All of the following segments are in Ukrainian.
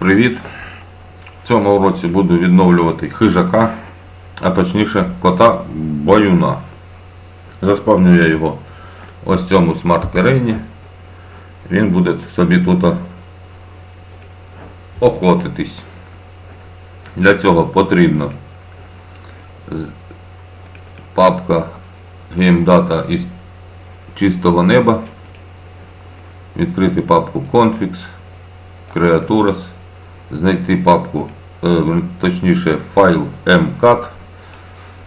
Привіт! В цьому році буду відновлювати хижака, а точніше кота баюна. Заспавню я його ось цьому смарт-терені. Він буде собі тут охотитись. Для цього потрібно папка геймдата із чистого неба, відкрити папку Confix, Creatures, знайти папку, е, точніше файл MCAT,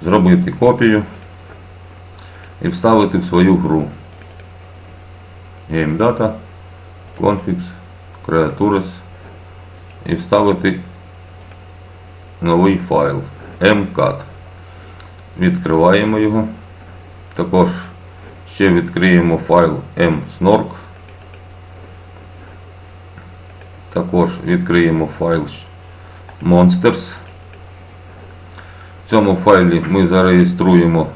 зробити копію і вставити в свою гру. GameData, Confix, Creatures і вставити новий файл MCAT. Відкриваємо його. Також ще відкриємо файл msnork. Також відкриємо файл Monsters. В цьому файлі ми зареєструємо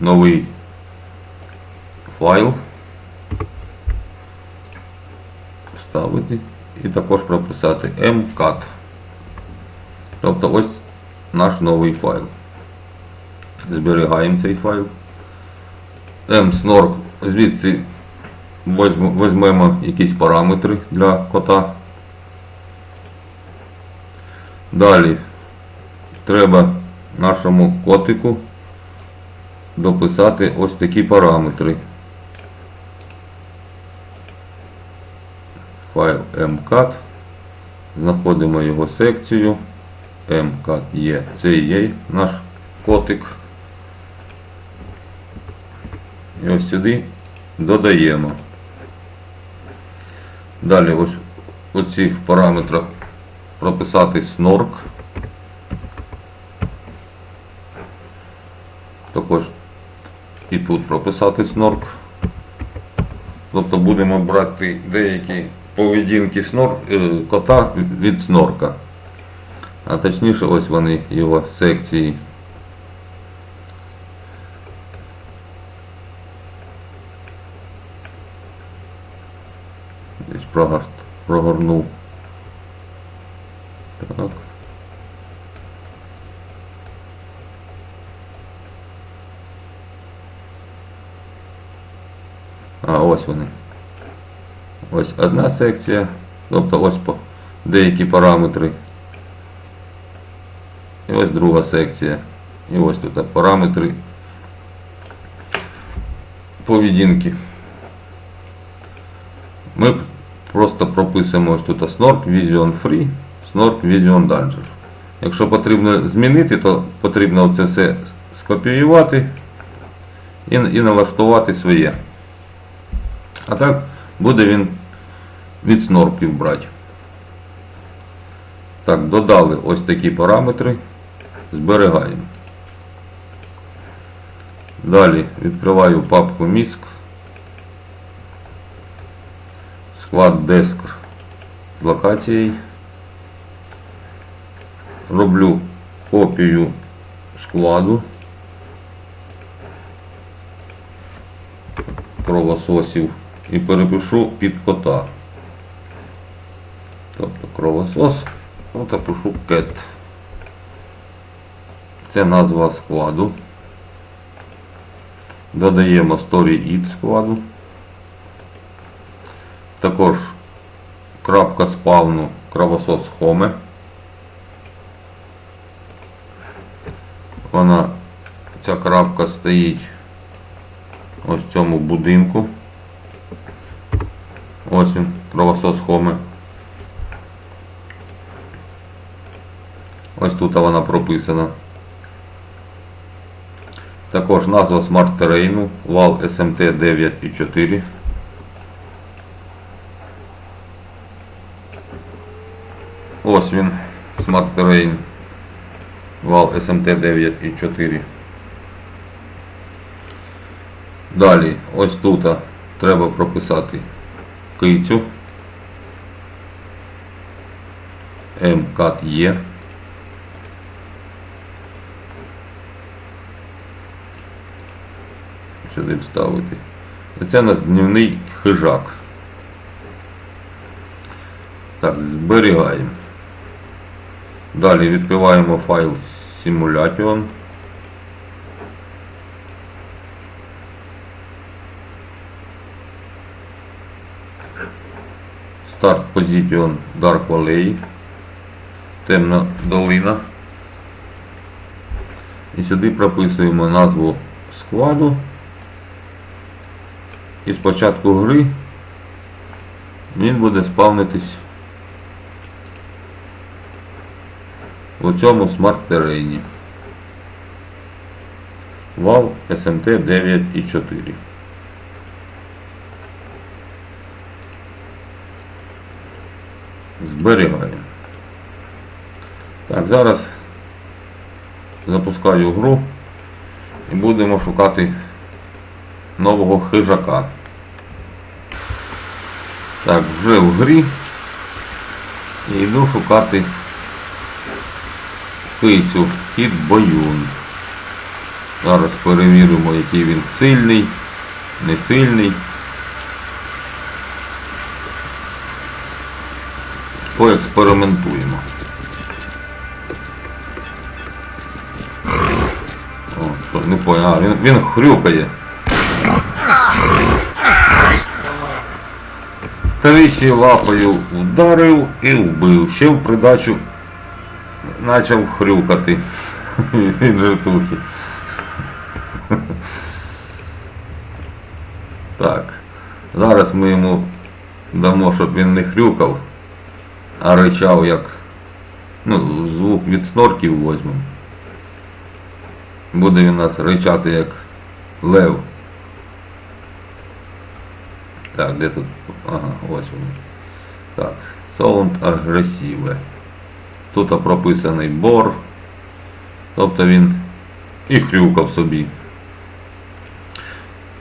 новий файл. Вставити і також прописати mcat. Тобто ось наш новий файл. Зберігаємо цей файл. msnork звідси візьмемо якісь параметри для кота. Далі треба нашому котику дописати ось такі параметри. Файл mcat. Знаходимо його секцію. mcat є. Це є наш котик. І ось сюди додаємо. Далі ось у цих параметрах прописати снорк. Також і тут прописати снорк. Тобто будемо брати деякі поведінки снор, е, кота від снорка. А точніше ось вони його секції. Десь прогорнув. Так. А, ось вони. Ось одна секція, тобто ось по деякі параметри. І ось друга секція. І ось тут параметри поведінки. Ми просто прописуємо ось тут Snork Vision Free, Snork Vision Danger. Якщо потрібно змінити, то потрібно це все скопіювати і, і налаштувати своє. А так буде він від снорків брати. Так, додали ось такі параметри. Зберігаємо. Далі відкриваю папку MISC. Склад диск з локацією. Роблю копію складу кровососів і перепишу під кота. Тобто кровосос, от я пишу cat. Це назва складу. Додаємо story складу. Також крапка спавну кровосос Home. Вона, ця крапка стоїть ось в цьому будинку. Ось він, кровосос Home. Ось тут вона прописана. Також назва смарт терейну вал SMT 9.4. Ось він, смарт терейн вал SMT 9.4. Далі, ось тут треба прописати кицю. МКАТ є. Сюди вставити. Це у нас дневний хижак. Так, зберігаємо. Далі відкриваємо файл Simulation. Start Position Dark Valley. Темна долина. І сюди прописуємо назву складу. І спочатку гри він буде спавнитись у цьому смарт-терені. Valve SMT 9.4. Зберігаємо. Так, зараз запускаю гру і будемо шукати нового хижака. Так, вже в грі і йду шукати кицю кіт боюн. Зараз перевіримо, який він сильний, не сильний. Поекспериментуємо. О, не понял. А, він, він хрюкає. Тричі лапою вдарив і вбив. Ще в придачу почав хрюкати. Він жертухи. Так. Зараз ми йому дамо, щоб він не хрюкав, а ричав як. Ну, звук від снорків возьмемо. Буде він нас ричати як лев. Так, де тут? Ага, ось він. Так, sound агресиве. Тут прописаний бор. Тобто він і хрюкав собі.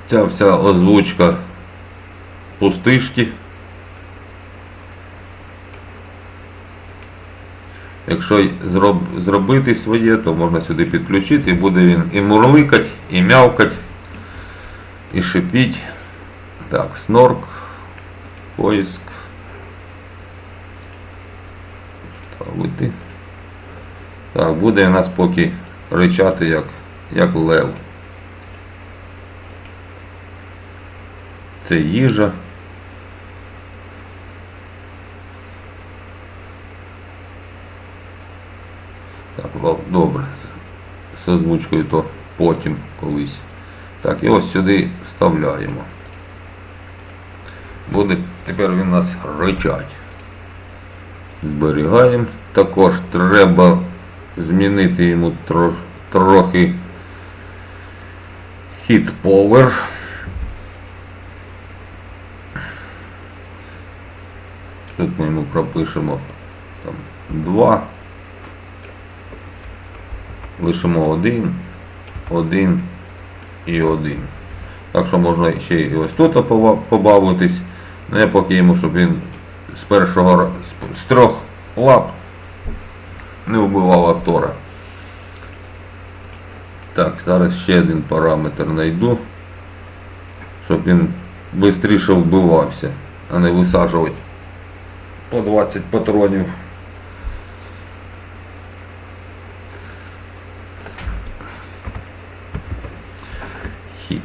Ця вся озвучка пустишки. Якщо зроб, зробити своє, то можна сюди підключити і буде він і мурликать, і мявкать, і шипіть. Так, снорк, поиск. Ставити. Так, буде у нас поки ричати як, як лев. Це їжа. Так, добре. З озвучкою то потім колись. Так, і ось сюди вставляємо. Буде тепер він нас ричать. Зберігаємо. Також треба змінити йому трош, трохи хіт повер. Тут ми йому пропишемо там 2. Лишимо 1, 1 і 1. Так що можна ще і ось тут побавитись. Ну я поки йому, щоб він з першого з, трьох лап не вбивав актора. Так, зараз ще один параметр знайду, щоб він швидше вбивався, а не висаджувати по 20 патронів. Хіт.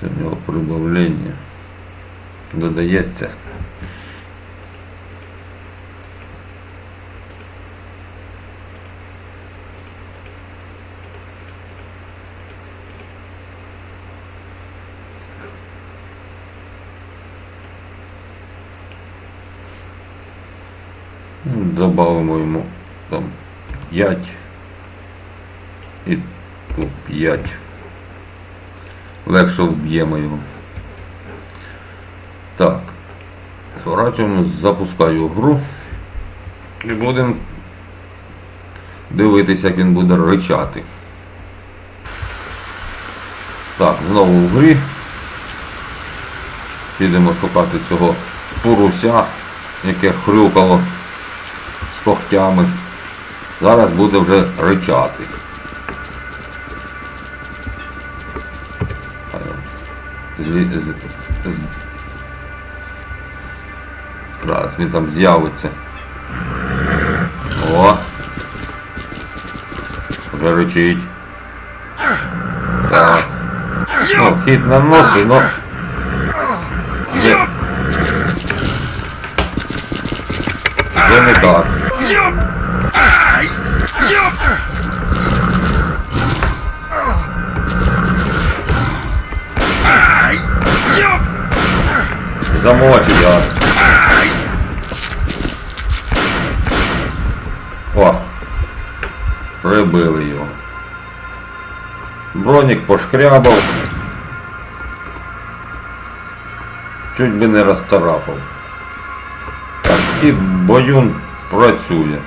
Це в нього прибавлення додається. Ну, Добавимо йому там 5 і тут 5. Легше вб'ємо його. Так. Сворачуємо, запускаю гру. І будемо дивитися, як він буде ричати. Так, знову в грі. Підемо шукати цього пуруся, яке хрюкало з когтями. Зараз буде вже ричати. злі- з- з- Раз, він там з'явиться. О! Вже речить. Так. Ну, хід на носи, но... Вже... Вже не так. Замочить я. Прибили його. Бронік пошкрябав. Чуть би не розцарапав. І боюн працює.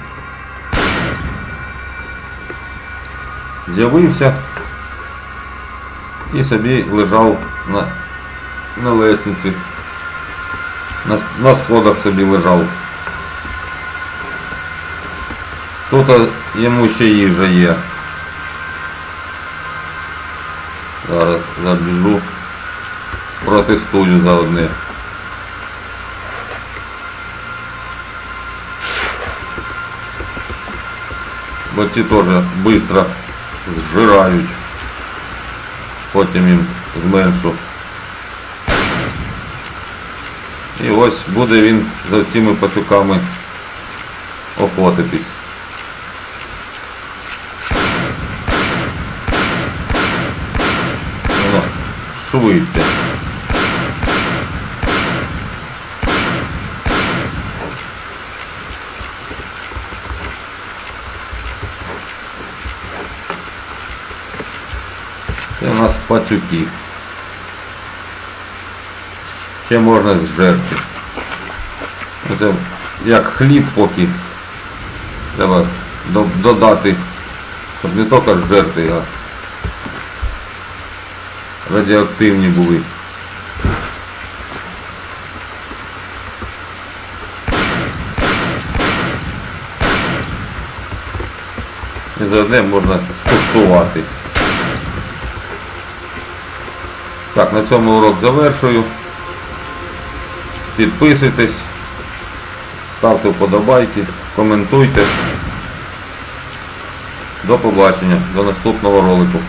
З'явився і собі лежав на, на лестниці. На, на сходах собі лежав. Тут а, йому ще їжа є. Зараз забіжу. Протестую за одне. Бо ці теж швидко зжирають. Потім їм зменшу. І ось буде він за цими пацюками охотитись. Воно швидше. Це у нас пацюки. Ще можна зжерти. Це як хліб поки. Треба додати, щоб не тільки зжерти, а радіоактивні були. І за одне можна скуштувати. Так, на цьому урок завершую. Підписуйтесь, ставте вподобайки, коментуйте. До побачення, до наступного ролику.